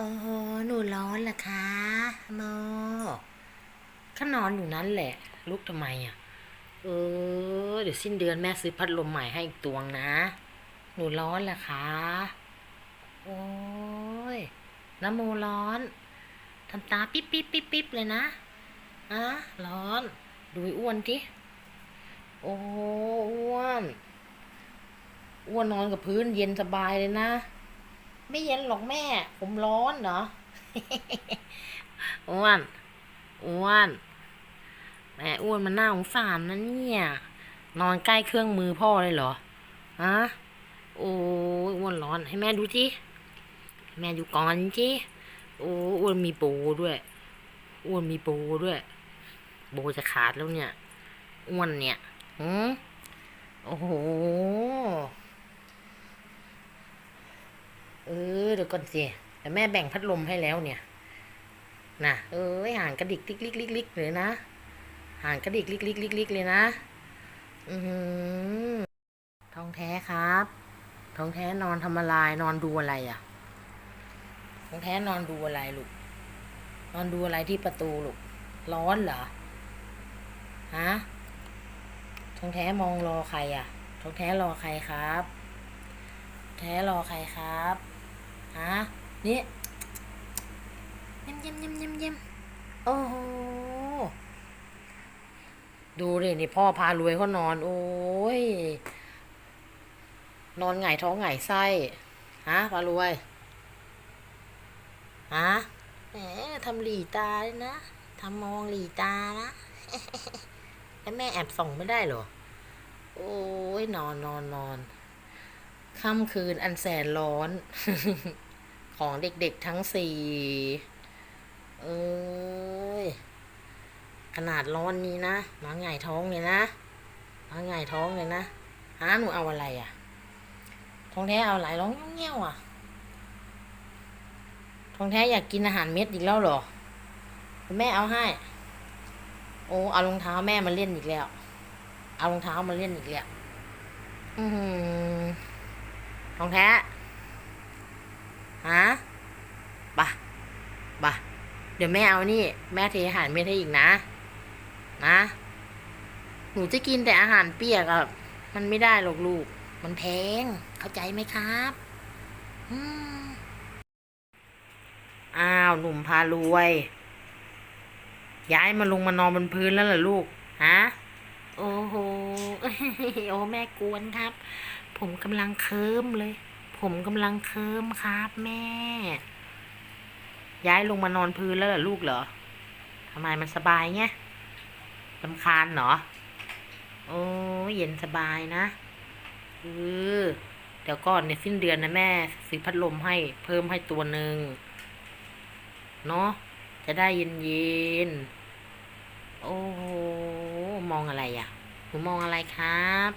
โอ้โหหนูร้อนเหรอคะโมก็นอนอยู่นั้นแหละ ลุกทำไมอะ เออ เดี๋ยวสิ้นเดือนแม่ซื้อพัดลมใหม่ให้อีกตวงนะ หนูร้อนเหรอคะ โอ้ยน้ำโมร้อนทำตาปิ๊บปิ๊บปิ๊บปิ๊บเลยนะอะร้อน ดูอ้วนทีโอ้อ้วน อ้วนนอนกับพื้นเย็นสบายเลยนะ ไม่เย็นหรอกแม่ ผมร้อนเหรออ้วนอ้วนแม่อ้วนมันน่าสงสารนะเนี่ย นอนใกล้เครื่องมือพ่อเลยเหรอฮะโอ้อ้วนร้อนให้แม่ดูจิแม่ดูก่อนจิโอ้อ้วนมีโปด้วยอ้วนมีโปด้วย โบจะขาดแล้วเนี่ยอ้วนเนี่ยหืมโอ้โห เออเดี๋ยว ก่อนสิแต่แม่แบ่งพัดลมให้แล้วเนี่ยน่ะเอ้ยห่างกระดิกลิกลิกลิกลิกเลยนะห่างกระดิกลิกลิกลิกลิกเลยนะอือหือทองแท้ครับ ทองแท้นอนทำอะไรนอนดูอะไรอะ ทองแท้นอนดูอะไรลูก นอนดูอะไรที่ประตูลูก ร้อนเหรอ ฮะ ทองแท้มองรอใครอะ ทองแท้รอใครครับ แท้รอใครครับ ฮะนี่เยี่ยมเยี่ยมเยี่ยมเยี่ยมเยี่ยมโอ้โหดูดินี่พ่อพารวยเขานอน โอ้ย นอนไงายท้องไงายไส้ฮะพารวยฮะแหมทำหลีตาเลยนะทำมองหลีตานะแล้วแม่แอบส่องไม่ได้เหรอ โอ้ยนอนนอนนอน ค่ำคืนอันแสนร้อน ของเด็กๆทั้งสี่เอ้ย ขนาดร้อนนี้นะหมาหงายท้องเลยนะหมาหงายท้องเลยนะหาหนูเอาอะไรอะ ท้องแท้เอาอะไรร้องเงี้ยวอะ ท้องแท้อยากกินอาหารเม็ดอีกแล้วหรอ แม่เอาให้ โอ้เอารองเท้าแม่มาเล่นอีกแล้ว เอารองเท้ามาเล่นอีกแล้ว อือ หือทองแท้ฮะบะบะเดี๋ยวแม่เอานี่ แม่เทอาหารเม็ดให้อีกนะ นะ หนูจะกินแต่อาหารเปียกอะมันไม่ได้หรอกลูก มันแพง เข้าใจไหมครับอ้าวหนุ่มพารวย ย้ายมาลงมานอนบนพื้นแล้วเหรอลูก ฮะ โอ้โห โอ้แม่กวนครับ ผมกำลังเคิมเลย ผมกำลังเคิมครับแม่ ย้ายลงมานอนพื้นแล้วเหรอลูกเหรอทำไมมันสบายไงลำคาญเหรอ โอ้เย็นสบายนะเออเดี๋ยวก่อนเนี่ยสิ้นเดือนนะแม่ซื้อพัดลมให้เพิ่มให้ตัวหนึ่งเนาะจะได้เย็นเย็นโอ้โหมองอะไรอะหนูมองอะไรครับ